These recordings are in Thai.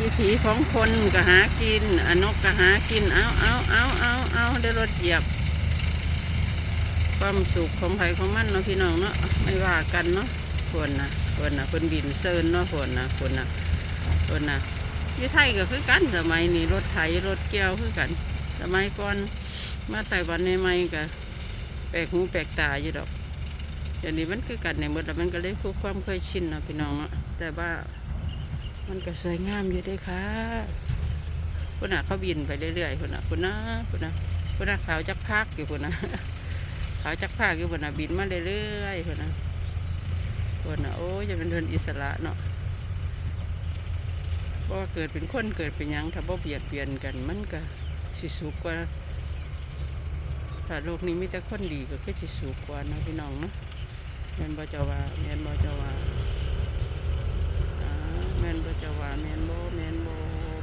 วิถีของคนก็หากินอนนกก็หากิน เอาเอาเอาเอาเอาได้รถเหยียบ ความสุขของไผของมันเนาะพี่น้องเนาะไม่ว่ากันเนาะควรนะควรนะเพิ่นบินเซินเนาะควรนะควรนะควรนะยี่ไทยก็คือกันสมัยนี้รถไถรถเกี่ยวคือกันสมัยก่อนมาไต้หวันในใหม่ก็แปลกหูแปลกตาอยู่ดอกเดี๋ยวนี้มันคือกันในหมดแล้วมันก็เลยคู่ความเคยชินเนาะพี่น้องเนาะแต่ว่า มันก็สวยงามอยู่ด้วยค่ะคุณน่ะเขาบินไปเรื่อยๆคุณน่ะคุณน่ะคุณน่ะคุณน่ะขาวจักพักอยู่คุณน่ะขาวจักผ้าคือคนน่ะบินมาเรื่อยๆคนน่ะคนน่ะโอ้ยจะเป็นเดินอิสระเนาะเพราะว่าเกิดเป็นคนเกิดเป็นยังถ้าบ่เบียดเบียนกันมันก็สิสุขกว่าถ้าโลกนี้มีแต่คนดีก็คือสิสุขกว่านะพี่น้องเนาะแม่นบ่เจ้าว่าแม่นบ่เจ้าว่าแม่นบ่แม่นบ่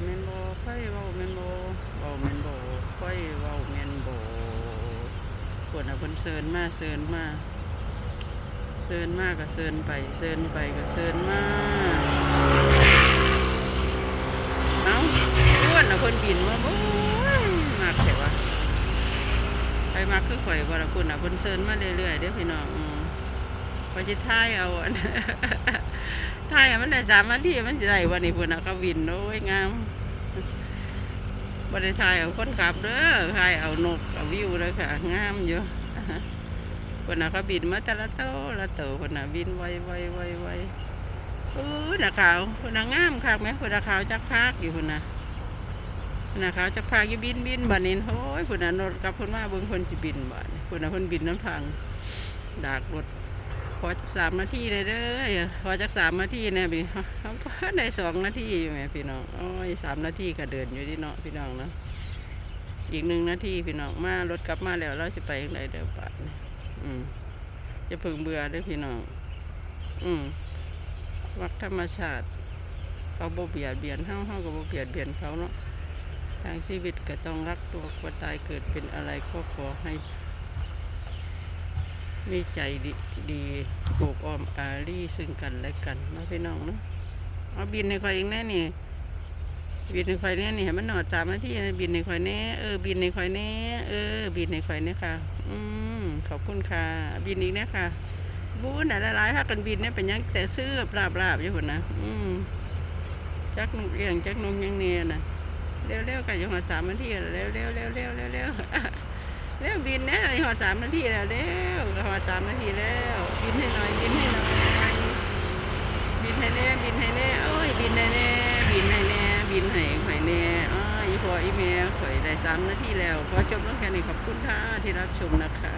แม่นบ่ค่อยเว้าแม่นบ่เว้าแม่นบ่ค่อยเว้าแม่นบ่ ปวดอะเพิ่นเซินมาเซินมาเซินมากก็เซินไปเซินไปก็เซินมาเอ้าอ้วนอะเพิ่นบินมาโอ้ยมากแต่ว่าไปมากคือข่อยบ่ละคุณอะเพิ่นเซินมาเรื่อยๆเด้อพี่น้องอืมพอสิท้ายเอาอันท้ายให้มันได้สามนาทีมันจะได้วันนี้เพิ่นน่ะก็วินโอ้ยงาม บ่ได้ถ่ายเอาคนขับเด้อถ่ายเอานกเอาวิวเด้อค่ะ งามอยู่เพิ่นน่ะเขาบินมาแต่ละโตละโตเพิ่นน่ะบินไวไวไวไวโอ้ยน่ะขาวเพิ่นน่ะงามคักแหมเพิ่นน่ะขาวจักพากอยู่เพิ่นน่ะเพิ่นน่ะขาวจักพากอยู่บินบินบัดนี้โอ้ยเพิ่นน่ะรถกลับเพิ่นมาเบิ่งเพิ่นสิบินบัดนี้เพิ่นน่ะเพิ่นบินน้ำทางดากรถ ขอจักสามนาทีเลยเด้อขอจักสามนาทีแน่พี่เขาก็ได้สองนาทีอยู่แหมพี่น้องโอ้ยสามนาทีก็เดินอยู่ที่เนาะพี่น้องเนาะอีกหนึ่งนาทีพี่น้องมารถกลับมาแล้วเราสิไปยังไงเดี๋ยวบัดนี้อืมจะพึงเบื่อเด้วยพี่น้อง อืมวักธรรมชาติ เขาบ่เบียดเบียนเฮาเฮาก็บ่เบียดเบียนเขาเนาะทางชีวิตก็ต้องรักตัวกลัวตายเกิดเป็นอะไรก็ขอให้ มีใจดีดีปลูกอ้อมอารีซึ่งกันและกันเนาะพี่น้องเนาะเอาบินในคอยเองแน่นี่บินในคอยแน่นี่ให้มันหนอดสามนาทีนะบินในคอยแน่เออบินในคอยแน่เออ บินในคอยแน่ค่ะ อืมขอบคุณค่ะ บินอีกนะค่ะบู๊นอะไรหลายๆถ้ากันบินเนี่ยเป็นยังแต่ซื้อปลาบลาบๆอยู่คนนะอืมจักนกเอียงจักนกยังเนียนะเร็วเร็วๆกันยู่หัวสามนาทีเร็วเร็วเร็วเร็วเร็วเร็วเบินแนี่ยหัวสามนาทีแล้วเร็วหัวสามนาทีแล้ว บินให้หน่อยบินให้หน่อยบินให้แน่บินให้แน่โอ้ยบินให้แน่บินให้แน่บินให้หอยแน่อ้ายพออีเมลข่อยได้สามนาทีแล้วพอจบแล้วแค่นี้ขอบคุณค่ะที่รับชมนะคะ